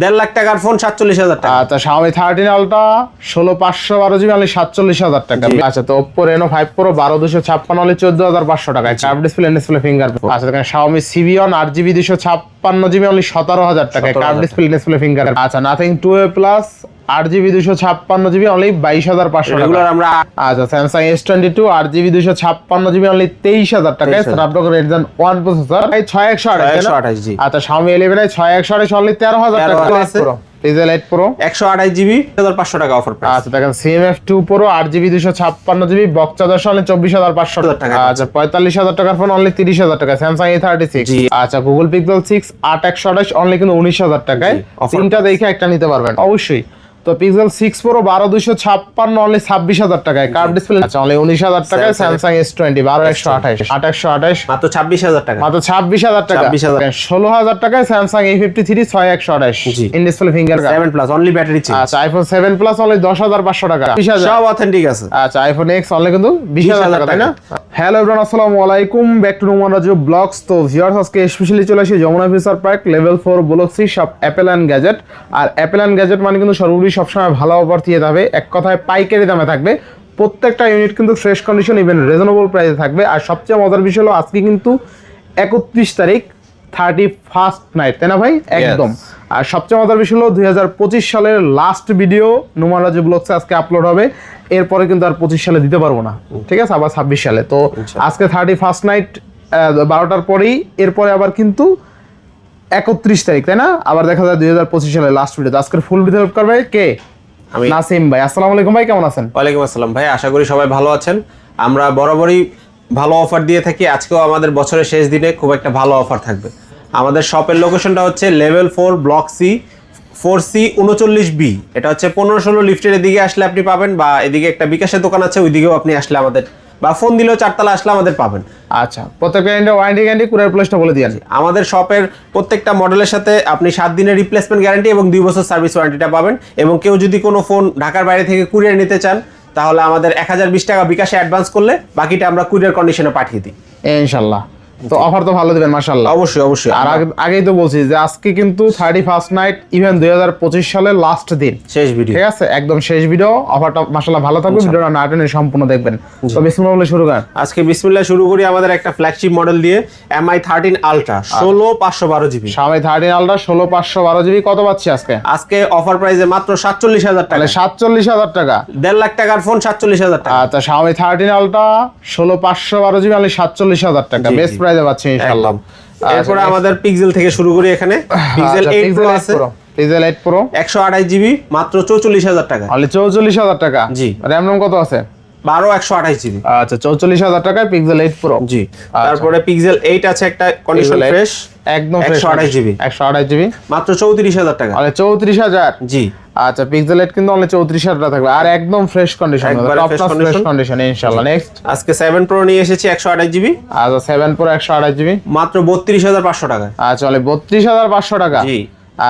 দেড় লাখ টাকার ফোন সাতচল্লিশ হাজার টাকা। আচ্ছা Xiaomi থার্টিন আলটা ষোলো পাঁচশো বারো জিবি অনলি সাতচল্লিশ হাজার টাকা। আচ্ছা তো Oppo Reno ফাইভ Pro বারো দুশো ছাপ্পান্ন অনলি চোদ্দ হাজার পাঁচশো টাকা কার্ভ ডিসপ্লে ডিসপ্লে ফিঙ্গার আচ্ছা দেখেন Xiaomi Civion আট জিবি দুশো ছাপ্পান্ন জিবি অনলি সতেরো হাজার টাকা 17,000 কার্ভ ডিসপ্লে ডিসপ্লে ফিঙ্গার আচ্ছা নাথিং টু এ প্লাস আট জিবি দুশো ছাপ্পান্ন জিবি অনলি বাইশ হাজার পাঁচশো রেগুলার আমরা আচ্ছা স্যামসাং এস টোয়েন্টি টু আট জিবি দুশো ছাপ্পান্ন জিবি অনলি তেইশ হাজার টাকায় স্ন্যাপড্রাগন রেডজন ওয়ান প্রসেসর এই ছয় একশো আঠাশ তাই না? 128 জি। আচ্ছা 11 এ ছয় একশো আঠাশ অনলি তেরো হাজার টাকা আছে। পিজেল এইট প্রো একশো আঠাশ জিবি হাজার পাঁচশো টাকা অফার আচ্ছা দেখেন সিএমএফ টু প্রো আট জিবি দুশো ছাপ্পান্ন জিবি অনলি চব্বিশ হাজার পাঁচশো টাকা। আচ্ছা পঁয়তাল্লিশ হাজার টাকার ফোন অনলি তিরিশ হাজার টাকা। স্যামসাং এ থার্টি সিক্স আচ্ছা গুগল পিক্সেল সিক্স আট একশো আঠাশ অনলি কিন্তু উনিশ হাজার টাকায়। তিনটা দেখে একটা নিতে পারবেন। অবশ্যই। তো পিক্সেল সিক্স প্রো বারো দুশো ছাপ্পান্ন অনলি ছাব্বিশ হাজার টাকায়। কার্ভ ডিসপ্লে আচ্ছা অনলি উনিশ হাজার টাকায় Samsung স্যামসাং এস টোয়েন্টি বারো একশো আঠাশ। আট একশো আঠাশ। মাত্র ছাব্বিশ হাজার টাকা। মাত্র ছাব্বিশ হাজার টাকা। 26,000 ষোলো হাজার টাকায় স্যামসাং এ ফিফটি থ্রি ছয় একশো আঠাশ। In display finger seven plus only battery আচ্ছা আইফোন সেভেন প্লাস অনলি দশ হাজার পাঁচশো টাকা। বিশ হাজার। সব অথেন্টিক আছে। আচ্ছা আইফোন এক্স অনলি কিন্তু বিশ হাজার 20,000 টাকা। তাই না? হ্যালো এভরিওয়ান আসসালামু আলাইকুম। Back to Noman Raju vlogs তো ভিউয়ার্স আজকে স্পেশালি চলে আসি Jamuna future park level four block C সব অ্যাপেল অ্যান্ড গ্যাজেট আর অ্যাপেল অ্যান্ড গ্যাজেট মানে কিন্তু সর্বোপরি সবসময় ভালো অফার দিয়ে যাবে। এক কথায় পাইকারি দামে থাকবে। প্রত্যেকটা ইউনিট কিন্তু ফ্রেশ কন্ডিশন ইভেন রিজনেবল প্রাইসে থাকবে। আর সবচেয়ে মজার বিষয় হলো আজকে কিন্তু একত্রিশ তারিখ থার্টি ফার্স্ট নাইট তাই না ভাই? একদম। আর সবচেয়ে মজার বিষয় হলো দুই সালের লাস্ট ভিডিও নুমান রাজু ব্লগসে আজকে আপলোড হবে এরপরে কিন্তু আর পঁচিশ সালে দিতে পারব না। ঠিক আছে? আবার ছাব্বিশ সালে। তো আজকে থার্টি ফার্স্ট নাইট বারোটার পরেই এরপরে আবার কিন্তু একত্রিশ তারিখ তাই না? আবার দেখা যায় দুই হাজার পঁচিশ সালে লাস্ট ভিডিও আজকের ফুল ভিডিও করবে কে? আমি নাসিম ভাই। আসসালামু আলাইকুম ভাই কেমন আছেন? ওয়ালাইকুম আসসালাম ভাই আশা করি সবাই ভালো আছেন। আমরা বরাবরই ভালো অফার দিয়ে থাকি। আজকেও আমাদের বছরের শেষ দিনে খুব একটা ভালো অফার থাকবে। আমাদের শপের লোকেশনটা হচ্ছে level four block C four C উনচল্লিশ বি এটা হচ্ছে পনেরো ষোলো লিফটের এদিকে আসলে আপনি পাবেন বা এদিকে একটা বিকাশের দোকান আছে ওইদিকেও আপনি আসলে আমাদের বা ফোন দিলেও চারতলা আসলে আমাদের পাবেন। আচ্ছা প্রত্যেক ব্র্যান্ডের ওয়ারেন্টি গ্যারান্টি কুরিয়ার প্লেসটা বলে দিয়েছি আমাদের শপের প্রত্যেকটা মডেলের সাথে আপনি সাত দিনের রিপ্লেসমেন্ট গ্যারান্টি এবং দুই বছর সার্ভিস ওয়ারেন্টিটা পাবেন এবং কেউ যদি কোনো ফোন ঢাকার বাইরে থেকে কুরিয়ার নিতে চান তাহলে আমাদের এক হাজার বিশ টাকা বিকাশে অ্যাডভান্স করলে বাকিটা আমরা কুরিয়ার কন্ডিশনে পাঠিয়ে দিই। ইনশাল্লাহ তো অফার তো ভালো দিবেন অবশ্যই অবশ্যই। আর আগেই তো বলছি যে আজকে কিন্তু থার্টি ফার্স্ট নাইট ইভেন দুই হাজার পঁচিশ সালের লাস্ট দিন। শেষ ভিডিও ঠিক আছে? একদম শেষ ভিডিও অফারটা ভালো থাকবে ভিডিওটা না টেনে সম্পূর্ণ দেখবেন। তো বিসমিল্লাহ বলে শুরু করেন। আজকে বিসমিল্লাহ শুরু করি আমাদের একটা ফ্ল্যাগশিপ মডেল দিয়ে এমআই থার্টিন আলট্রা ষোলো পাঁচশো বারো জিবি। স্বামী থার্টিন আলট্রা ষোলো পাঁচশো বারো জিবি কত পাচ্ছি আজকে? আজকে অফার প্রাইসে মাত্র সাতচল্লিশ হাজার টাকা। সাতচল্লিশ হাজার টাকা। দেড় লাখ টাকার ফোন সাতচল্লিশ হাজার টাকা। আচ্ছা স্বামী থার্টিন আলট্রা ষোলো পাঁচশো বারো জিবি অনলি সাতচল্লিশ হাজার টাকা। বেস্ট জি। প্রাইসে পাচ্ছি ইনশাল্লাহ একদম। এরপরে আমাদের পিক্সেল থেকে শুরু করি এখানে। পিক্সেল আচ্ছা, এইট Pixel প্রো আছে। Pixel 8 Pro একশো আঠাশ জিবি মাত্র চৌচল্লিশ হাজার টাকা। অনলি চৌচল্লিশ হাজার টাকা? জি। র্যাম রোম কত আছে? বারো একশো আঠাশ জিবি আচ্ছা চৌচল্লিশ হাজার টাকায় পিক্সেল এইট প্রো জি। তারপরে পিক্সেল এইট আছে একটা কন্ডিশন ফ্রেশ একদম একশো আঠাশ জিবি একশো আঠাশ জিবি মাত্র চৌত্রিশ হাজার টাকা। চৌত্রিশ হাজার? জি। আচ্ছা পিক্সেল এইট কিন্তু অনলি চৌত্রিশ হাজার টাকা থাকবে। আর একদম fresh condition top class fresh condition ইনশাআল্লাহ। নেক্সট আজকে সেভেন প্রো নিয়ে এসেছি একশো আঠাশ জিবি আচ্ছা সেভেন প্রো একশো আঠাশ জিবি মাত্র বত্রিশ হাজার পাঁচশো টাকা। আচ্ছা অনলি বত্রিশ হাজার পাঁচশো টাকা। জি।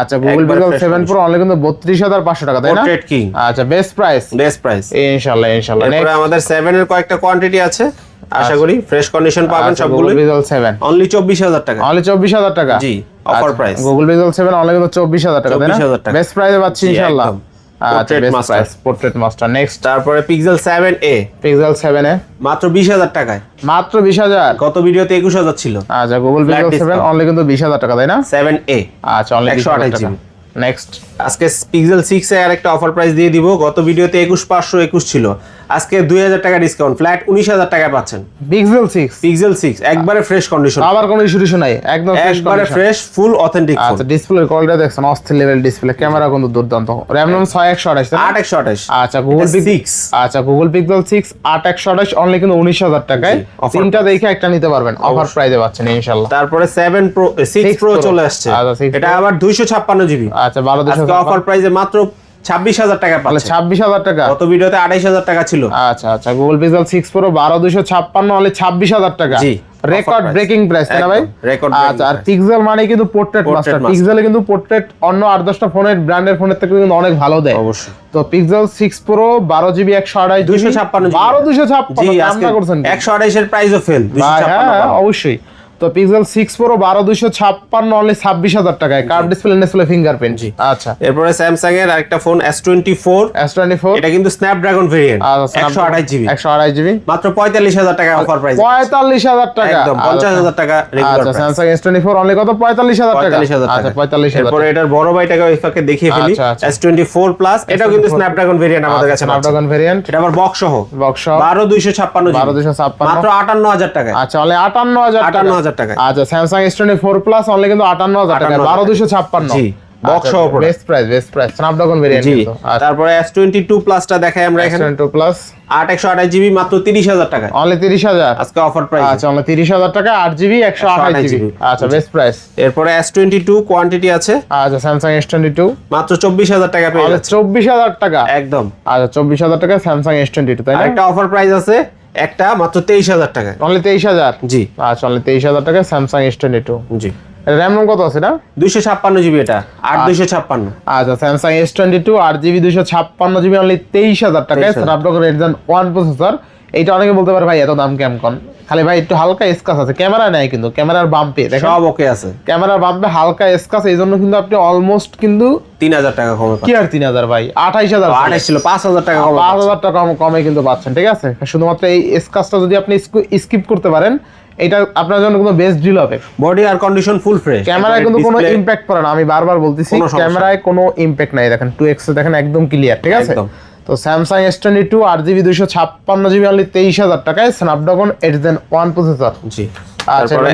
আচ্ছা Google Pixel fresh seven pro only কিন্তু বত্রিশ হাজার পাঁচশো টাকা তাই না? পোর্ট্রেট কিং আচ্ছা বেস্ট প্রাইস বেস্ট প্রাইস ইনশাআল্লাহ ইনশাআল্লাহ। এরপরে নেক্সট আমাদের সেভেন এর কয়েকটা কোয়ান্টিটি আছে। আশা করি ফ্রেশ কন্ডিশন পাবেন আচ্ছা, সবগুলো পিক্সেল সেভেন অনলি চব্বিশ হাজার টাকা। অনলি চব্বিশ হাজার টাকা? জি offer price Google Pixel seven only কিন্তু চব্বিশ হাজার টাকা তাই না? 24,000 টাকা। বেস্ট প্রাইসে পাচ্ছি ইনশাআল্লাহ। আচ্ছা best price portrait master next তারপরে পিক্সেল মাত্র বিশ হাজার টাকায়। মাত্র বিশ হাজার? গত ভিডিওতে একুশ হাজার ছিল। আচ্ছা Google Flat Pixel seven only কিন্তু বিশ হাজার টাকা তাই না? সেভেন এ আচ্ছা অনলি বিশ 128 হাজার টাকা। GB নেক্সট আজকে পিক্সেল সিক্স আর একটা অফার প্রাইস দিয়ে দিব। গত ভিডিওতে একুশ পাঁচশো একুশ ছিল। আজকে দুই হাজার টাকা ডিসকাউন্ট ফ্ল্যাট উনিশ হাজার টাকায় পাচ্ছেন। পিক্সেল সিক্স পিক্সেল সিক্স একবারে ফ্রেশ কন্ডিশন আবার কোনো ইস্যু টিস্যু নাই। একদম একবারে ফ্রেশ ফুল অথেন্টিক আচ্ছা ডিসপ্লে কোয়ালিটি দেখছেন অস্থির লেভেল ডিসপ্লে ক্যামেরা কিন্তু দুর্দান্ত। র্যাম রোম ছয় একশো আঠাশ আট একশো আঠাশ। আচ্ছা গুগল six। আচ্ছা গুগল পিক্সেল সিক্স আট একশো আঠাশ অনলি কিন্তু উনিশ হাজার টাকায়। তিনটা দেখে একটা নিতে পারবেন। অফার প্রাইসে পাচ্ছেন ইনশাল্লাহ। তারপরে সেভেন প্রো সিক্স প্রো চলে আসছে। আচ্ছা, এটা আবার দুইশো ছাপ্পান্ন জিবি আচ্ছা বারো দুশো আজকে অফার প্রাইসে মাত্র ছাব্বিশ হাজার টাকা পাচ্ছে। ছাব্বিশ হাজার টাকা? গত ভিডিওতে আড়াইশ হাজার টাকা ছিল। আচ্ছা আচ্ছা গুগল পিক্সেল সিক্স প্রো বারো দুশো ছাপ্পান্ন অনলি ছাব্বিশ হাজার টাকা। জি, রেকর্ড ব্রেকিং প্রাইস তাই না ভাই? breaking আচ্ছা আর পিক্সেল মানে কিন্তু পোর্ট্রেট মাস্টার। পিক্সেলে কিন্তু পোর্ট্রেট অন্য আট দশটা ফোনের ব্র্যান্ডের ফোনের থেকে কিন্তু অনেক ভালো দেয়। অবশ্যই। তো পিক্সেল সিক্স প্রো বারো জিবি একশো আড়াই দুইশো ছাপ্পান্ন বারো দুশো ছাপ্পান্ন করছেন? একশো আড়াইশের প্রাইসও ফেল হ্যাঁ অবশ্যই। তো পিক্সেল সিক্স প্রো বারো দুইশো ছাপ্পান্ন অনলি ছাব্বিশ হাজার টাকায়। কার্ভ ডিসপ্লে ডিসপ্লে ফিঙ্গারপ্রিন্ট জি। আচ্ছা। এরপরে স্যামসাং এর আরেকটা phone S twenty four S twenty four এটা কিন্তু স্ন্যাপড্রাগন ভেরিয়েন্ট আচ্ছা, একশো আঠাশ জিবি। একশো আঠাশ জিবি। মাত্র পঁয়তাল্লিশ হাজার টাকা অফার প্রাইস পঁয়তাল্লিশ হাজার টাকা। একদম পঞ্চাশ হাজার টাকা রেগুলার আচ্ছা Samsung S twenty four only কত? পঁয়তাল্লিশ হাজার টাকা। পঁয়তাল্লিশ হাজার আচ্ছা টাকা। পঁয়তাল্লিশ হাজার এরপরে এটার বড় ভাইটাকে ওই ফাঁকে দেখিয়ে ফেলি। আচ্ছা, আচ্ছা। এস টোয়েন্টি ফোর প্লাস এটাও কিন্তু স্ন্যাপড্রাগন ভেরিয়েন্ট আমাদের কাছে। স্ন্যাপড্রাগন ভেরিয়েন্ট এটা আবার বক্স সহ। বক্স বারো দুইশো ছাপ্পান্ন বারো দুশো ছাপ্পান্ন। মাত্র আটান্ন হাজার টাকা আচ্ছা অনলি আটান্ন হাজার টাকা। 58,000 টাকা। আচ্ছা Samsung S twenty four plus only কিন্তু আটান্ন হাজার টাকা বারো দুশো ছাপ্পান্ন। জি, সহ best price best price Snapdragon variant জি কিন্তু। আচ্ছা। তারপরে এস টোয়েন্টি টু প্লাসটা দেখাই আমরা এখানে। টু প্লাস আট জিবি মাত্র তিরিশ হাজার টাকা অনলি তিরিশ হাজার। আজকে অফার প্রাইস আচ্ছা অনলি তিরিশ হাজার টাকা আট জিবি একশো আঠাশ 128 জিবি আচ্ছা বেস্ট প্রাইস এরপরে এস টোয়েন্টি টু কোয়ান্টিটি আছে। আচ্ছা এস টু মাত্র চব্বিশ হাজার টাকা পেয়ে যাচ্ছে। চব্বিশ হাজার টাকা। একদম। আচ্ছা চব্বিশ হাজার টাকা স্যামসাং এস টোয়েন্টি টু তাই না? আরেকটা অফার প্রাইস আছে। একটা মাত্র তেইশ হাজার টাকা অনলি তেইশ হাজার? জি। আচ্ছা অনলি তেইশ হাজার টাকা স্যামসাং এস টোয়েন্টি টু জি র্যাম রোম কত আছে না দুইশো ছাপ্পান্ন জিবি এটা আট দুইশো ছাপ্পান্ন। আচ্ছা স্যামসাং এস টোয়েন্টি টু আট জিবি দুইশো ছাপ্পান্ন জিবি অনলি তেইশ হাজার টাকায় 23,000 স্ন্যাপড্রাগন রেডজন ওয়ান প্রসেসর এইটা অনেকে বলতে পারে ভাই এত দাম কেমন? খালি ভাই একটু হালকা স্কাচ আছে। ক্যামেরা নেয় কিন্তু ক্যামেরার বাম্পে সব ওকে আছে। ক্যামেরার বাম্পে হালকা স্কাচ এই জন্য কিন্তু আপনি অলমোস্ট কিন্তু তিন হাজার টাকা কমে কি আর তিন হাজার ভাই? আঠাইশ হাজার আঠাশ ছিল পাঁচ হাজার টাকা কমে পাঁচ হাজার টাকা কমে কিন্তু পাচ্ছেন ঠিক আছে? শুধুমাত্র এই স্কাচটা যদি আপনি স্কিপ করতে পারেন এটা আপনার জন্য কোনো বেস্ট ডিল হবে। বডি আর কন্ডিশন ফুল ফ্রেশ ক্যামেরায় কিন্তু কোনো ইম্প্যাক্ট পড়ে না আমি বারবার বলতেছি ক্যামেরায় কোনো ইম্প্যাক্ট নাই দেখেন টু এক্স দেখেন একদম ক্লিয়ার ঠিক আছে? একদম। তো স্যামসাং এস টোয়েন্টি টু আট জিবি দুইশো ছাপ্পান্ন জিবি অনলি তেইশ হাজার টাকায় Snapdragon eight gen one processor জি। আচ্ছা, তারপরে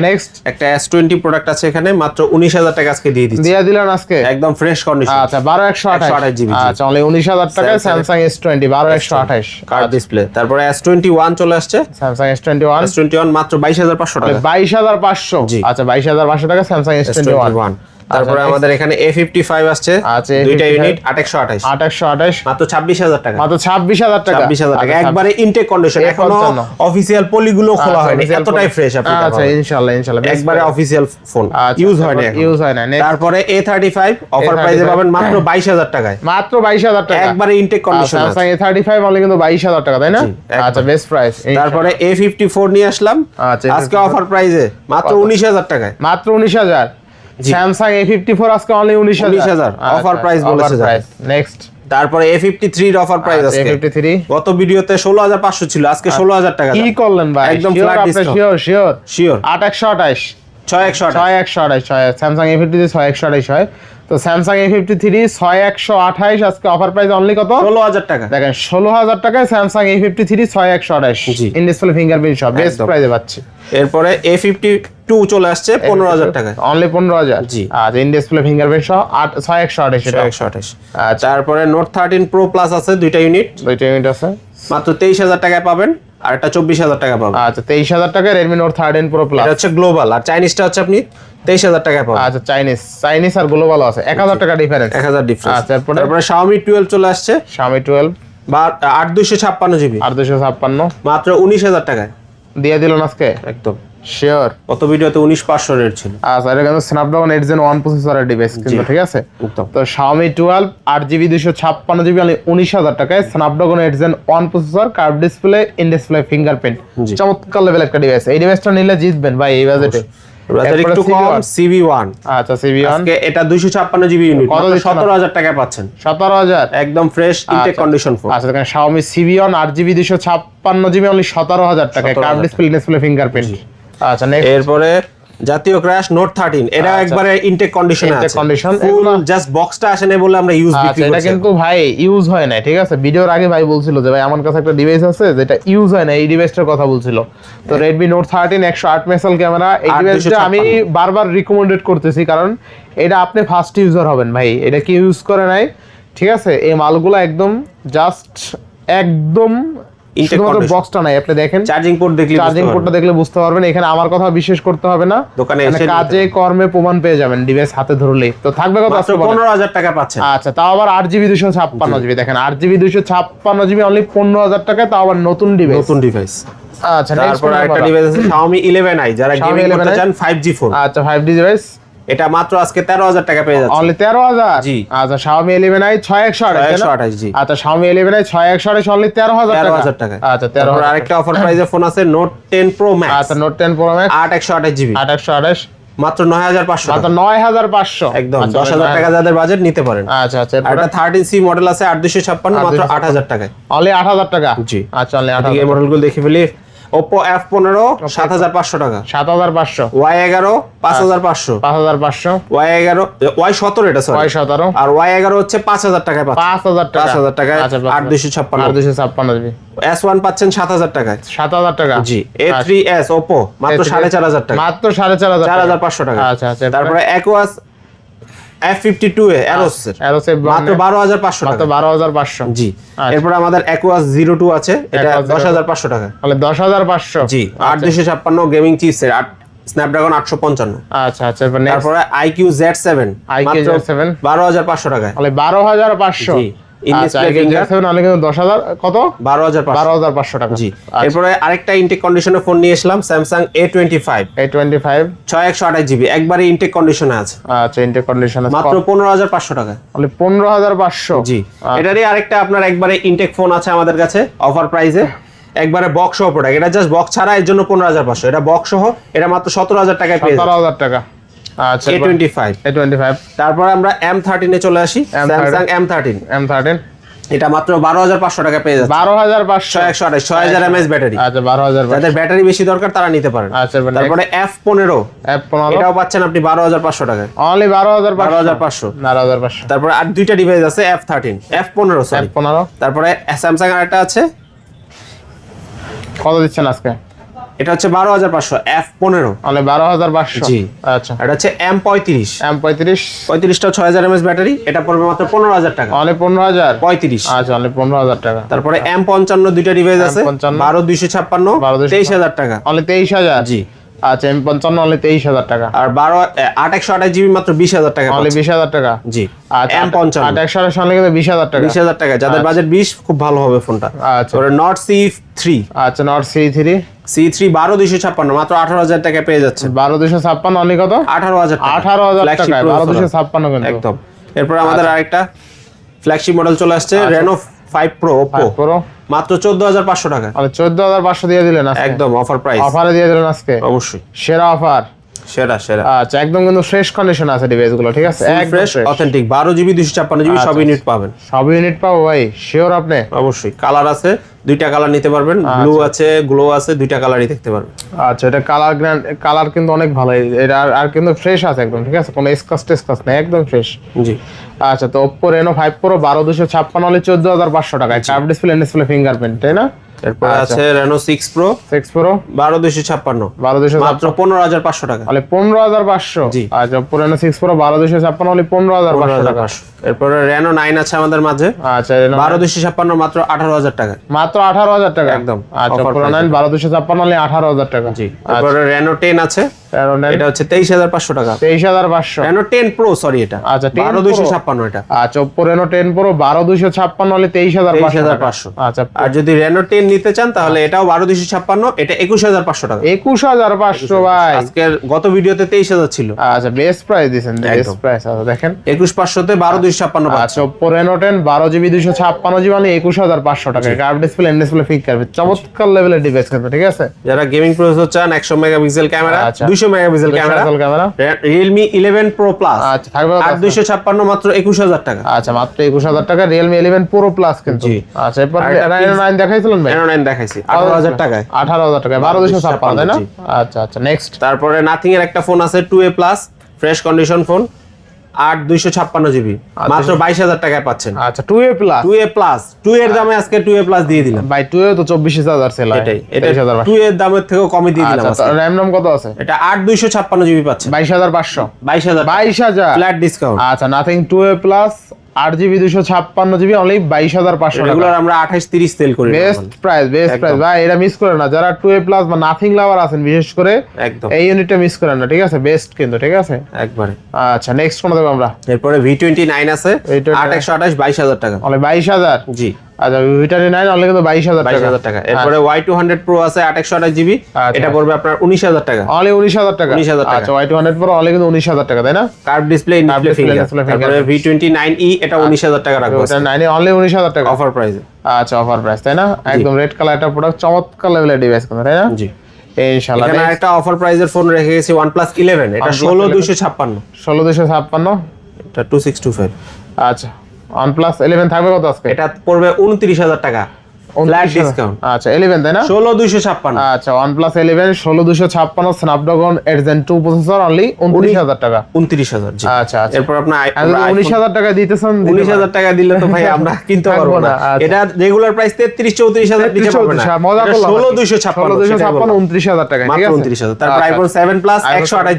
একটা এস টোয়েন্টি প্রোডাক্ট আছে এখানে মাত্র উনিশ হাজার টাকা আজকে দিয়ে দিচ্ছি। দিয়ে দিলেন আজকে? একদম ফ্রেশ কন্ডিশন আচ্ছা বারো একশো আঠাশ। 128 GB, জি। আচ্ছা অনলি উনিশ হাজার টাকায় স্যামসাং এস টোয়েন্টি বারো একশো আঠাশ। কার্ড ডিসপ্লে তারপরে এস টোয়েন্টি ওয়ান চলে আসছে। Samsung S twenty one S twenty one মাত্র বাইশ হাজার পাঁচশো টাকা। বাইশ হাজার পাঁচশো। আচ্ছা বাইশ হাজার পাঁচশো টাকা স্যামসাং এস টোয়েন্টি ওয়ান তারপরে আমাদের এখানে এ ফিফটি ফাইভ আসছে আচ্ছা, দুইটা ইউনিট একশো আঠাশ। একশো আঠাশ। মাত্র ছাব্বিশ হাজার টাকা। মাত্র ছাব্বিশ হাজার টাকা। ছাব্বিশ হাজার টাকা। আচ্ছা, একবারে ইনটেক কন্ডিশন এখনও 55 অফিসিয়াল পলিগুলো খোলা আচ্ছা, হয়নি এতটাই ফ্রেশ আপনি আচ্ছা ইনশাআল্লাহ ইনশাআল্লাহ একবারে। অফিসিয়াল ফোন আচ্ছা, ইউজ হয় না তারপর হয় না। তারপরে এ থার্টি ফাইভ অফার A35 প্রাইসে পাবেন মাত্র বাইশ হাজার টাকায়। মাত্র বাইশ হাজার টাকা। একবারে intact condition Samsung A thirty five only কিন্তু বাইশ হাজার টাকা তাই না? আচ্ছা বেস্ট প্রাইস তারপরে এ ফিফটি ফোর নিয়ে আসলাম। আচ্ছা, আজকে অফার প্রাইসে মাত্র? উনিশ হাজার টাকায়। মাত্র উনিশ হাজার। স্যামসাং এ ফিফটি ফোর আজকে অনলি উনিশ হাজার। 19,000 offer price বলেছে নেক্সট তারপরে এ ফিফটি থ্রির অফার প্রাইস আছে আজকে। ফিফটি থ্রি গত ভিডিওতে ষোলো হাজার পাঁচশো ছিল আজকে ষোলো হাজার টাকা কি করলেন ভাই? একদম শিওর শিওর শিওর আট একশো আঠাশ। ছয় একশো ছয় একশো আঠাশ ছয়। স্যামসাং এ ছয় একশো আঠাশ হয়। তো স্যামসাং এ ফিফটি থ্রি ছয় একশো আঠাশ আজকে অফার প্রাইস অনলি কত? ষোলো হাজার টাকা। দেখেন ষোলো হাজার টাকায় স্যামসাং এ ফিফটি থ্রি ছয় একশো। ইন ডিসপ্লে ফিঙ্গারপ্রিন্ট সব। বেস্ট একদম। প্রাইসে পাচ্ছি। এরপরে এ ফিফটি টু চলে আসছে পনেরো হাজার টাকায়। অনলি পনেরো হাজার। জি। আচ্ছা ইন ডিসপ্লে ফিঙ্গারপ্রিন্ট সহ আট ছয় একশো একশো আচ্ছা। তারপরে নোট থার্টিন প্রো প্লাস আছে দুইটা ইউনিট দুইটা ইউনিট আছে। মাত্র তেইশ হাজার টাকায় পাবেন। আর একটা চব্বিশ হাজার টাকা পাবেন আচ্ছা তেইশ হাজার টাকা রেডমি নোট থার্টিন প্রো এটা প্লাস হচ্ছে গ্লোবাল আর চাইনিজটা হচ্ছে আপনি তেইশ হাজার টাকা পাবেন। আচ্ছা চাইনিজ চাইনিজ আর গ্লোবাল আছে। এক হাজার টাকা ডিফারেন্স এক হাজার ডিফারেন্স আচ্ছা? তারপরে শাওমি টুয়েলভ চলে আসছে। শাওমি টুয়েলভ বা আট দুশো ছাপ্পান্ন জিবি আট দুশো ছাপ্পান্ন। মাত্র উনিশ হাজার টাকায়। দিয়ে দিল আজকে? একদম। শিওর কত ভিডিওতে উনিশ পাঁচশো রেট ছিল। আচ্ছা এটা কিন্তু স্ন্যাপড্রাগন এইট জেন ওয়ান প্রসেসরের ডিভাইস কিন্তু ঠিক আছে? তো Xiaomi 12 আট জিবি দুশো ছাপ্পান্ন জিবি উনিশ হাজার টাকায় Snapdragon eight gen one processor curve display in display fingerprint চমৎকার লেভেল একটা ডিভাইস এই ডিভাইসটা নিলে জিতবেন ভাই এই বাজেটে একটু কম আচ্ছা আজকে এটা ইউনিট টাকায় পাচ্ছেন। সতেরো হাজার? একদম ফ্রেশ ইনটেক কন্ডিশন ফোন আচ্ছা দেখেন Xiaomi অনলি টাকায় 17,000 কার্ভ ডিসপ্লে ডিসপ্লে ফিঙ্গারপ্রিন্ট আচ্ছা নেক্সট এরপরে জাতীয় ক্র্যাশ নোট থার্টিন এটা। একবারে ইনটেক কন্ডিশনে আছে। ফুল জাস্ট বক্সটা আসে নাই বলে আমরা ইউজ আচ্ছা বিক্রি এটা কিন্তু ভাই ইউজ হয় না ঠিক আছে? ভিডিওর আগে ভাই বলছিল যে ভাই আমার কাছে একটা ডিভাইস আছে যেটা ইউজ হয় না এই ডিভাইসটার কথা বলছিল। তো রেডমি নোট থার্টিন একশো আট মেসাল ক্যামেরা এই ডিভাইসটা আমি বারবার রিকমেন্ডেড করতেছি কারণ এটা আপনি ফার্স্ট ইউজার হবেন ভাই। এটা কি ইউজ করে নাই ঠিক আছে? এই মালগুলো একদম জাস্ট একদম শুধুমাত্র বক্সটা নাই আপনি দেখেন? চার্জিং পোর্ট দেখলে চার্জিং পোর্টটা দেখলে বুঝতে পারবেন এখানে আমার কথা বিশেষ করতে হবে না। দোকানে এসে কাজে কর্মে প্রমাণ পেয়ে যাবেন ডিভাইস হাতে ধরলেই। তো থাকবে কত আজকে টাকা পাচ্ছেন। আচ্ছা তাও আবার আট জিবি দুশো ছাপ্পান্ন জিবি দেখেন আট জিবি দুশো ছাপ্পান্ন জিবি অনলি পনেরো হাজার টাকায় তাও আবার নতুন ডিভাইস নতুন ডিভাইস আচ্ছা তারপর একটা ডিভাইস আছে Xiaomi 11i যারা গেমিং করতে চান 5G ফোন আচ্ছা ফাইভ ডি ডিভাইস এটা মাত্র আজকে তেরো হাজার টাকা পেয়ে যাচ্ছে। অনলি তেরো হাজার? জি। আচ্ছা শাওমি ইলেভেন আই ছয় একশো আঠাশ না? 628 জি। আচ্ছা শাওমি ইলেভেন আই ছয় একশো আঠাশ অনলি তেরো হাজার তেরো টাকা হাজার টাকা। আচ্ছা তেরো আরেকটা অফার প্রাইজের ফোন আছে নোট টেন প্রো ম্যাক্স আচ্ছা নোট টেন প্রো ম্যাক্স আট একশো আঠাশ জিবি। আট একশো আঠাশ মাত্র নয় হাজার পাঁচশো মাত্র নয় হাজার পাঁচশো। একদম আচ্ছা, দশ হাজার টাকা যাদের বাজেট নিতে পারেন। আচ্ছা আচ্ছা একটা থার্টিন সি মডেল আছে আট দুশো ছাপ্পান্ন মাত্র আট হাজার টাকায়। অনলি আট হাজার টাকা? জি। আচ্ছা অনলি আট এই মডেলগুলো দেখে ফেলি। Oppo F15 7500 টাকা। 7500 Y11 5500 5500 Y11 Y17 এটা সরি Y17 আর Y11 হচ্ছে 5000 টাকায় পাচ্ছেন। 5000 টাকা। 5000 টাকায় 8256 8256 দিবি। S1 পাচ্ছেন 7000 টাকায়। 7000 টাকা? জি A3s Oppo মাত্র 4500 টাকা। মাত্র 4500 টাকা। 4500 টাকা। আচ্ছা আচ্ছা তারপরে Aquas F52 এ অ্যারোসের অ্যারোসের মাত্র 12500 টাকা। মাত্র 12500 জি। এরপর আমাদের অ্যাকুয়াস 02 আছে এটা 10500 টাকা। তাহলে 10500 জি 8256 গেমিং চিপসের স্ন্যাপড্রাগন 855 আচ্ছা আচ্ছা তারপরে IQ Z7 IQ Z7 12500 টাকা তাহলে 12500 জি। আচ্ছা কত? বারো হাজার বারো হাজার পাঁচশো টাকা। জি। আচ্ছা। এরপরে আরেকটা ইনটেক কন্ডিশনের ফোন নিয়ে এসলাম স্যামসাং এ টোয়েন্টি ফাইভ এই টোয়েন্টি ফাইভ ছয় একশো আঠাশ জিবি একবারে ইনটেক কন্ডিশনে আছে। আচ্ছা কন্ডিশন মাত্র পনেরো হাজার পাঁচশো টাকা। পনেরো হাজার পাঁচশো। জি। এটারই আরেকটা আপনার একবারে ইনটেক ফোন আছে আমাদের কাছে অফার প্রাইসে একবারে বক্স সহ প্রোডাক্ট এটা জাস্ট বক্স ছাড়া এর জন্য পনেরো হাজার পাঁচশো। এটা বক্স সহ এটা মাত্র সতেরো হাজার টাকায় পেয়ে সতেরো হাজার টাকা। আচ্ছা এ তারপরে আমরা এম থার্টিনে চলে আসি। M13 M thirteen M thirteen এটা মাত্র বারো হাজার পাঁচশো টাকা পেয়ে যাচ্ছে। বারো হাজার পাঁচশো। একশো আঠাশ ছয় হাজার এমএস ব্যাটারি আচ্ছা বারো হাজার যাদের ব্যাটারি বেশি দরকার তারা নিতে পারেন। আচ্ছা তারপরে এফ পনেরো। এফ পনেরো। এটাও পাচ্ছেন আপনি বারো হাজার পাঁচশো টাকা অনলি বারো হাজার বারো হাজার পাঁচশো। বারো হাজার পাঁচশো। তারপরে আর দুইটা ডিভাইস আছে এফ থার্টিন এফ পনেরো সরি পনেরো। তারপরে স্যামসাং আর একটা আছে। কত দিচ্ছেন আজকে? এটা হচ্ছে বারো হাজার পাঁচশো এফ পনেরো। মানে বারো হাজার পাঁচশো। জি। আচ্ছা। এটা হচ্ছে এম পঁয়ত্রিশ। এম পঁয়ত্রিশ। পঁয়ত্রিশটা ছয় হাজার এমএস ব্যাটারি এটা পড়বে মাত্র পনেরো হাজার টাকা। অনলি পনেরো হাজার। পঁয়ত্রিশ। আচ্ছা অনলি পনেরো হাজার টাকা। তারপরে এম পঞ্চান্ন দুইটা ডিভাইস আছে। M55 বারো দুইশো ছাপ্পান্ন 12 তেইশ হাজার টাকা। অনলি তেইশ হাজার। জি। আচ্ছা এম পঞ্চান্ন অনলি তেইশ হাজার টাকা। আর বারো আট একশো আঠাশ জিবি মাত্র বিশ হাজার টাকা অনলি বিশ হাজার টাকা। জি। আচ্ছা এম পঞ্চান্ন। আট একশো আঠাশ অনলি কিন্তু বিশ হাজার টাকা। বিশ হাজার টাকা। যাদের বাজেট বিশ খুব ভালো হবে ফোনটা। আচ্ছা। নট সি থ্রি আচ্ছা Nord C three C three বারো দুইশো ছাপ্পান্ন মাত্র আঠারো হাজার টাকা পেয়ে যাচ্ছে বারো দুশো ছাপ্পান্ন অনলি কত? আঠারো হাজার আঠারো হাজার Flagship বারো। দুশো ছাপ্পান্ন একদম। এরপর আমাদের আরেকটা। ফ্ল্যাগশিপ মডেল চলে আসছে রেনো ফাইভ প্রো ওপো পুরো মাত্র চোদ্দ হাজার পাঁচশো টাকা। চোদ্দ হাজার পাঁচশো দিয়ে দিলেন একদম অফার প্রাইস অফারে দিয়ে দিলেন আজকে? অবশ্যই। সেরা অফার সেরা সেরা। আচ্ছা একদম কিন্তু ফ্রেশ কন্ডিশন আছে ডিভাইসগুলো ঠিক আছে? ফ্রেশ অথেন্টিক বারো জিবি দুশো ছাপ্পান্ন জিবি সব আচ্ছা, ইউনিট পাবেন। সব ইউনিট পাবো ভাই শিওর আপনি? অবশ্যই কালার আছে দুইটা কালার নিতে পারবেন ব্লু আছে গ্লো আছে দুইটা কালারই দেখতে পারবেন। আচ্ছা এটা কালার গ্র্যান্ড কালার কিন্তু অনেক ভালো এটা আর- কিন্তু ফ্রেশ আছে একদম ঠিক আছে? কোনো স্কচ টেস্কচ নেই একদম ফ্রেশ জি। আচ্ছা তো ফাইভ প্রো বারো দুশো ছাপ্পান্ন হলে চোদ্দ হাজার পাঁচশো টাকায় কার্ভ ডিসপ্লে ডিসপ্লে ফিঙ্গারপ্রিন্ট তাই না? এরপর আচ্ছা। আছে মাত্র টাকা। পনেরো হাজার জি। আচ্ছা হলে টাকা। এরপরে আছে আমাদের মাঝে। আচ্ছা রেনো বারো দুশো ছাপ্পান্ন মাত্র আঠারো হাজার টাকা। মাত্র আঠারো হাজার টাকা? একদম, আচ্ছা বারো দুশো ছাপ্পান্ন হলে আঠারো হাজার টাকা। জি এরপরে রেনো টেন আছে। রেনো নাইন এটা হচ্ছে তেইশ হাজার পাঁচশো টাকা। তেইশ হাজার পাঁচশো। রেনো টেন প্রো সরি এটা। আচ্ছা, বারো দুইশো ছাপ্পান্ন এটা। আচ্ছা ওপ্পো রেনো টেন প্রো বারো দুশো ছাপ্পান্ন হলে তেইশ হাজার তেইশ হাজার পাঁচশো। আচ্ছা আর যদি রেনো টেন নিতে চান তাহলে এটাও বারো দুইশো ছাপ্পান্ন এটা একুশ হাজার পাঁচশো টাকা। একুশ হাজার পাঁচশো ভাই। আজকের গত ভিডিওতে তেইশ হাজার ছিল। আচ্ছা বেস্ট প্রাইস দিয়েছেন বেস্ট প্রাইস আচ্ছা দেখেন। একুশ পাঁচশোতে বারো দুইশো ছাপ্পান্ন আচ্ছা রেনো টেন বারো জিবি দুশো ছাপ্পান্ন জিবি মানে একুশ হাজার পাঁচশো টাকা। কার্ভ ডিসপ্লে এন ডিসপ্লে ফিক করবে চমৎকার লেভেলের ডিভাইস কিন্তু ঠিক আছে? যারা গেমিং প্রসেসর চান একশো মেগাপিক্সেল ক্যামেরা আচ্ছা। দুইশো megapixel camera. Realme eleven pro plus আচ্ছা থাকবে আর দুইশো ছাপ্পান্ন মাত্র একুশ হাজার টাকা। আচ্ছা মাত্র একুশ হাজার টাকা রিয়েলমি ইলেভেন প্রো প্লাস কিন্তু। আচ্ছা এরপর নাইন দেখাইছিলেন ভাই? নাইন দেখাইছি আঠারো হাজার টাকায়। আঠারো হাজার টাকায় বারো দুশো ছাপ্পান্ন তাই না? আচ্ছা আচ্ছা নেক্সট তারপরে নাথিং এর একটা ফোন আছে two A plus fresh condition phone আট দুইশো ছাপ্পান্ন জিবি। মাত্র বাইশ হাজার টাকায় পাচ্ছেন। আচ্ছা two A plus two A plus two এর দামে আজকে টু এ প্লাস দিয়ে দিলাম। ভাই টু এ তো চব্বিশ হাজার এটাই এটা টু এর দামের থেকেও কমে দিয়ে দিলাম আচ্ছা র্যাম নাম কত আছে? এটা আট দুইশো ছাপ্পান্ন জিবি পাচ্ছে বাইশ হাজার পাঁচশো। বাইশ হাজার বাইশ হাজার। ফ্ল্যাট ডিসকাউন্ট আচ্ছা নাথিং টু এ প্লাস আট জিবি দুশো ছাপ্পান্ন জিবি অনলি বাইশ হাজার পাঁচশো রেগুলার আমরা আঠাশ তিরিশ সেল করি বেস্ট প্রাইস বেস্ট। প্রাইস ভাই এটা মিস করে না। যারা টু এ প্লাস বা নাথিং লাভার আছেন বিশেষ করে একদম। এই ইউনিটটা মিস করেন না ঠিক আছে? বেস্ট কিন্তু ঠিক আছে? একবারে। আচ্ছা নেক্সট কোন দেবো আমরা? এরপরে ভি টোয়েন্টি নাইন আছে V29 আট একশো আঠাশ বাইশ হাজার টাকা। অনলি বাইশ হাজার? জি। আচ্ছা ভিটারি নাইন অনলি কিন্তু বাইশ হাজার বাইশ হাজার টাকা। এরপরে ওয়াই টু হান্ড্রেড প্রো আছে আঠাশশো আঠাশ জিবি আচ্ছা। এটা পড়বে আপনার উনিশ হাজার টাকা। অনলি উনিশ হাজার টাকা? 19,000 টাকা। আচ্ছা ওয়াই টু হান্ড্রেড পর অনলি কিন্তু উনিশ হাজার টাকা তাই না? Curve display display finger V twenty nine E এটা উনিশ হাজার টাকা রাখব। ওটা নাইনে অনলি উনিশ হাজার টাকা। অফার প্রাইসে আচ্ছা অফার প্রাইস তাই না? একদম রেড কালার একটা প্রোডাক্ট চমৎকার লেভেলের ডিভাইস কিন্তু তাই না? জি। ইনশাআল্লাহ। এখানে একটা অফার প্রাইজের ফোন রেখে গেছি OnePlus 11 এটা OnePlus 16 11 দুইশো ছাপ্পান্ন। ষোলো দুশো ছাপ্পান্ন। এটা 2625 আচ্ছা। প্লাস ইলেভেন থাকবে কত আজকে? এটা পড়বে 29000 টাকা। ফ্ল্যাট ডিসকাউন্ট আচ্ছা ইলেভেন তাই না? 16 আচ্ছা প্রসেসর অনলি উনত্রিশ হাজার টাকা। 29000 জি। আচ্ছা আচ্ছা। এরপর টাকা দিতেছেন। হাজার টাকা দিলে তো ভাই আমরা কিনতে পারব না, আচ্ছা। এটা রেগুলার প্রাইস হাজার না। হাজার টাকা ঠিক আছে? উনত্রিশ হাজার। তারপর আচ্ছা। iPhone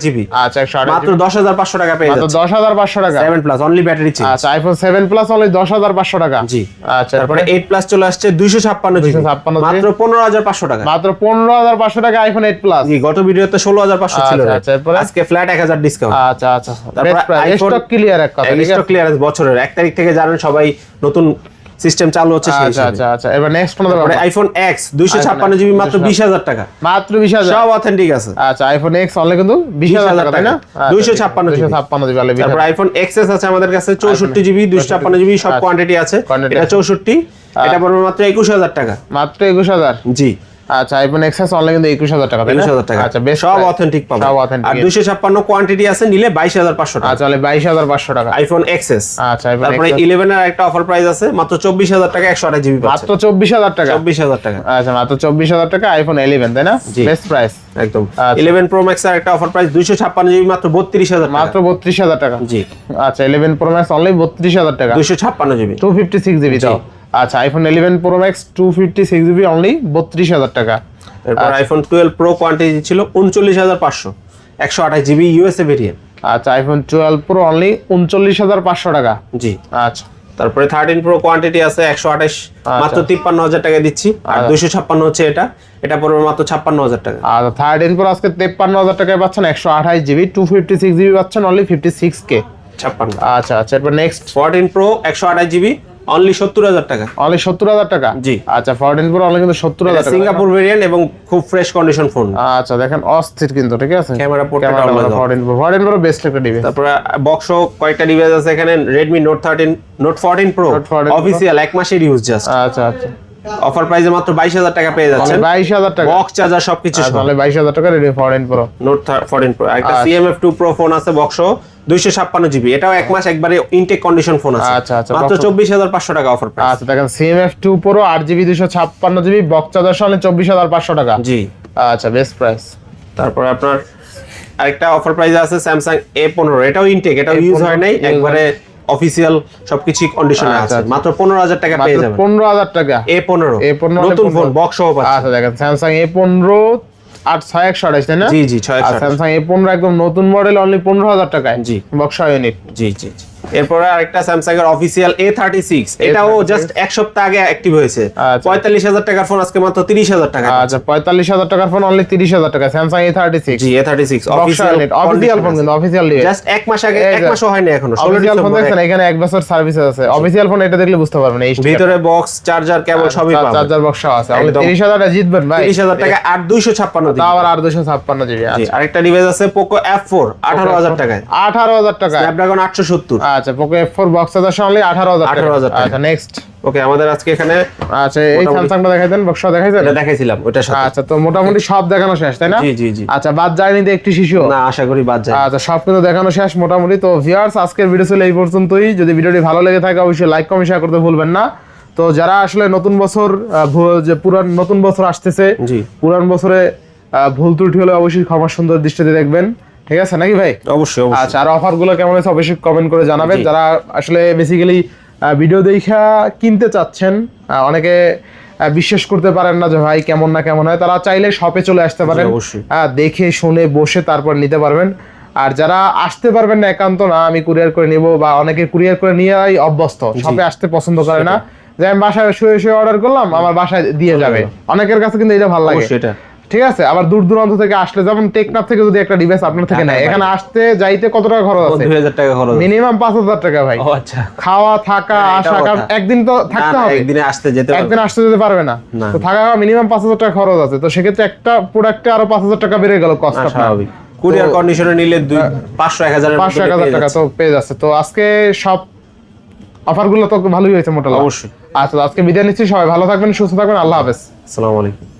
GB. আচ্ছা একশো আঠাশ মাত্র দশ হাজার পাঁচশো টাকা পেয়ে মাত্র যাচ্ছে। দশ হাজার পাঁচশো টাকা। Seven plus only battery change আচ্ছা আইফোন সেভেন প্লাস অনলি দশ হাজার পাঁচশো টাকা। জি। আচ্ছা তারপরে তারপরে এইট প্লাস চলে আসছে দুইশো ছাপ্পান্ন জিবি। মাত্র পনেরো হাজার পাঁচশো টাকা। মাত্র পনেরো হাজার পাঁচশো টাকা আইফোন এইট প্লাস গত ভিডিওতে ষোলো হাজার পাঁচশো ছিল আচ্ছা। আচ্ছা? আজকে ফ্ল্যাট এক হাজার ডিসকাউন্ট আচ্ছা আচ্ছা তারপরে ক্লিয়ার এক কথা স্টক বছরের। এক তারিখ থেকে জানেন সবাই নতুন সিস্টেম চালু হচ্ছে সেই আচ্ছা আচ্ছা আচ্ছা। এবার নেক্সট ফোন তারপরে আইফোন এক্স দুইশো ছাপ্পান্ন জিবি মাত্র বিশ হাজার টাকা। মাত্র বিশ হাজার। সব অথেন্টিক আছে। আচ্ছা আইফোন এক্স অনলি কিন্তু বিশ 20,000 টাকা তাই না? 256 জিবি। 256 জিবি অনলি তারপর আইফোন এক্সএস আছে আমাদের কাছে চৌষট্টি জিবি দুইশো ছাপ্পান্ন জিবি সব আচ্ছা। কোয়ান্টিটি আছে। এটা আছে। চৌষট্টি এটা পড়বে মাত্র একুশ হাজার টাকা। মাত্র একুশ হাজার? জি। আচ্ছা আইফোন এক্সএস অনলি কিন্তু একুশ হাজার টাকা তাই না? একুশ হাজার টাকা। আচ্ছা বেশ সব অথেন্টিক পাবে সব আর অথেন্টিক দুইশো ছাপ্পান্ন কোয়ান্টিটি আছে নিলে বাইশ হাজার পাঁচশো টাকা। আচ্ছা তাহলে বাইশ হাজার পাঁচশো টাকা। আইফোন এক্সএস আচ্ছা আইফোন তারপরে ইলেভেন এর একটা অফার প্রাইস আছে মাত্র চব্বিশ হাজার টাকা একশো আঠাশ জিবি মাত্র চব্বিশ হাজার টাকা? চব্বিশ হাজার টাকা। আচ্ছা মাত্র চব্বিশ হাজার টাকা আইফোন ইলেভেন তাই না? বেস্ট প্রাইস একদম। আচ্ছা। ইলেভেন প্রো ম্যাক্স এর একটা অফার প্রাইস দুইশো ছাপ্পান্ন জিবি মাত্র বত্রিশ হাজার মাত্র বত্রিশ হাজার টাকা। জি। আচ্ছা ইলেভেন প্রো ম্যাক্স অনলি বত্রিশ হাজার টাকা। দুইশো ছাপ্পান্ন GB two fifty six GB তো আচ্ছা iPhone eleven pro max two fifty six GB only বত্রিশ হাজার টাকা। এরপর আইফোন টুয়েলভ প্রো কোয়ান্টিটি ছিল উনচল্লিশ হাজার পাঁচশো একশো আঠাশ জিবি ইউএসএ ভেরিয়েন্ট আচ্ছা আইফোন টুয়েলভ প্রো অনলি উনচল্লিশ হাজার পাঁচশো টাকা। জি। আচ্ছা। তারপরে থার্টিন প্রো কোয়ান্টিটি আছে একশো আঠাশ মাত্র তিপ্পান্ন হাজার টাকা দিচ্ছি আর দুইশো ছাপ্পান্ন হচ্ছে এটা এটা পড়বে মাত্র ছাপ্পান্ন হাজার টাকা। আর থার্টিন প্রো আজকে তেপ্পান্ন হাজার টাকায় পাচ্ছেন একশো আঠাশ GB two fifty six GB পাচ্ছেন অনলি ফিফটি সিক্স কে ছাপ্পান্ন। আচ্ছা আচ্ছা এরপর নেক্সট ফোরটিন প্রো একশো আঠাশ জিবি অনলি সত্তর হাজার টাকা। অনলি সত্তর হাজার টাকা? জি। আচ্ছা ফোরটিন প্রো অনলি কিন্তু সত্তর হাজার টাকা সিঙ্গাপুর ভেরিয়েন্ট এবং খুব ফ্রেশ কন্ডিশন ফোন আচ্ছা দেখেন অস্থির কিন্তু ঠিক আছে? Camera portrait. Pro fourteen pro best একটা ডিভাইস তারপরে বক্স কয়েকটা ডিভাইস আছে এখানে Redmi note thirteen note fourteen pro Note 14 Pro। Official এক মাসের ইউজ জাস্ট আচ্ছা আচ্ছা। অফার প্রাইসে মাত্র বাইশ হাজার টাকা পেয়ে যাচ্ছেন। বাইশ হাজার টাকা। বক্স চার্জার সবকিছু তাহলে বাইশ হাজার টাকা Redmi fourteen pro note fourteen pro একটা আচ্ছা। সিএমএফ টু প্রো ফোন আছে বক্স দুইশো ছাপ্পান্ন জিবি এটাও এক মাস একবারে ইনটেক কন্ডিশন ফোন আছে। আচ্ছা, আচ্ছা, মাত্র box- চব্বিশ হাজার পাঁচশো টাকা অফার প্রাইস আচ্ছা দেখেন সিএমএফ টু প্রো আট জিবি দুশো ছাপ্পান্ন জিবি বক্স চার্জার হাজার পাঁচশো টাকা। জি। আচ্ছা বেস্ট প্রাইস তারপরে আপনার আরেকটা অফার প্রাইস আছে স্যামসাং এ পনেরো। এটাও ইনটেক এটাও ইউজ হয় নাই। একবারে অফিসিয়াল সবকিছু কন্ডিশনে আছে। আচ্ছা। মাত্র পনেরো হাজার টাকা পেয়ে যাবেন। পনেরো হাজার টাকা? এ পনেরো। A15 নতুন ফোন বক্স সহ পাচ্ছেন। আচ্ছা দেখেন স্যামসাং এ পনেরো আট ছয় একশো আঠাশ তাই না? জি জি ছয় আর স্যামসাং এ পনেরো একদম নতুন মডেল অনলি পনেরো হাজার টাকায়। জি। বক্স ইউনিট জি জি জি। এরপরে আরেকটা স্যামসাং এর অফিসিয়াল এ থার্টি সিক্স এটাও জাস্ট এক সপ্তাহ আগে অ্যাক্টিভ হয়েছে। আচ্ছা। পঁয়তাল্লিশ হাজার টাকার ফোন আজকে মাত্র তিরিশ হাজার টাকা। আচ্ছা পঁয়তাল্লিশ হাজার টাকার ফোন অনলি তিরিশ হাজার টাকা। Samsung A thirty six G A thirty six unit official phone কিন্তু অফিসিয়াল জাস্ট এক মাস আগে এক মাসও হয়নি এখনও অফিসিয়াল ফোন দেখছেন এখানে এক বছর সার্ভিস আছে। অফিসিয়াল ফোন এটা দেখলে বুঝতে পারবেন এই ভিতরে বক্স চার্জার কেবল সবই পাবেন। চার্জার বক্সা আছে। অনলি। তিরিশ হাজার জিতবেন ভাই। তিরিশ হাজার টাকা আর দুইশো ছাপ্পান্ন তা আবার আট দুশো ছাপ্পান্ন জিবি আরেকটা ডিভাইস আছে পোকো এফ ফোর আঠারো হাজার টাকায়। আঠারো হাজার টাকা স্ন্যাপড্রাগন আটশো সত্তর। আচ্ছা Poco F four box charger only আঠারো হাজার 18,000 টাকা। আচ্ছা নেক্সট ওকে আমাদের আজকে এখানে আচ্ছা এই স্যামসাংটা দেখাই দেন বক্সটা দেখাইছেন এটা দেখাইছিলাম সাথে। আচ্ছা তো মোটামুটি সব দেখানো শেষ তাই না? জি জি জি। আচ্ছা বাদ যায়নি তো একটি শিশু। না আশা করি বাদ যায়। আচ্ছা সব কিন্তু দেখানো শেষ মোটামুটি। তো ভিউয়ার্স আজকের ভিডিও ছিল এই পর্যন্তই। যদি ভিডিওটি ভালো লেগে থাকে অবশ্যই লাইক কমেন্ট শেয়ার করতে ভুলবেন না। তো যারা আসলে নতুন বছর যে পুরান নতুন বছর আসতেছে জি। পুরান বছরে ভুল ত্রুটি হলে অবশ্যই ক্ষমা সুন্দর দৃষ্টিতে দেখবেন। ঠিক আছে নাকি ভাই? অবশ্যই আচ্ছা আর অফারগুলো কেমন হয়েছে অবশ্যই কমেন্ট করে জানাবেন। যারা আসলে বেসিক্যালি ভিডিও দেখা কিনতে চাচ্ছেন অনেকে বিশ্বাস করতে পারেন না যে ভাই কেমন না কেমন হয় তারা চাইলে শপে চলে আসতে পারেন। দেখে শুনে বসে তারপর নিতে পারবেন। আর যারা আসতে পারবেন না একান্ত না আমি কুরিয়ার করে নিব বা অনেকে কুরিয়ার করে নিয়ে অভ্যস্ত শপে আসতে পছন্দ করে না। যে আমি বাসায় শুয়ে শুয়ে অর্ডার করলাম আমার বাসায় দিয়ে যাবে। অনেকের কাছে কিন্তু এটা ভালো লাগে। এটা। ঠিক আছে? আবার দূর দূরান্ত থেকে আসলে যেমন টেকনাফ থেকে যদি একটা ডিভাইস আপনার থেকে হ্যাঁ, নেয় হ্যাঁ, এখানে আসতে যাইতে কত টাকা খরচ আছে? দুই হাজার টাকা খরচ মিনিমাম পাঁচ হাজার টাকা ভাই। ও আচ্ছা। খাওয়া থাকা হ্যাঁ, আসা কারণ একদিন তো থাকতে হবে। একদিনে আসতে যেতে পারবে। একদিন আসতে যেতে পারবে না। তো থাকা মিনিমাম পাঁচ হাজার টাকা খরচ আছে। তো সেক্ষেত্রে একটা প্রোডাক্টে আরও পাঁচ হাজার টাকা বেড়ে গেল কস্ট স্বাভাবিক। কুরিয়ার কন্ডিশনে নিলে দুই পাঁচশো এক হাজারের পাঁচশো এক মধ্যে হাজার পেয়ে টাকা তো পেয়ে যাচ্ছে। তো আজকে সব অফারগুলো তো ভালোই হয়েছে মোটামুটি। অবশ্যই। আচ্ছা আজকে বিদায় নিচ্ছি। সবাই ভালো থাকবেন সুস্থ থাকবেন। আল্লাহ হাফেজ। আসসালামু আলাইকুম।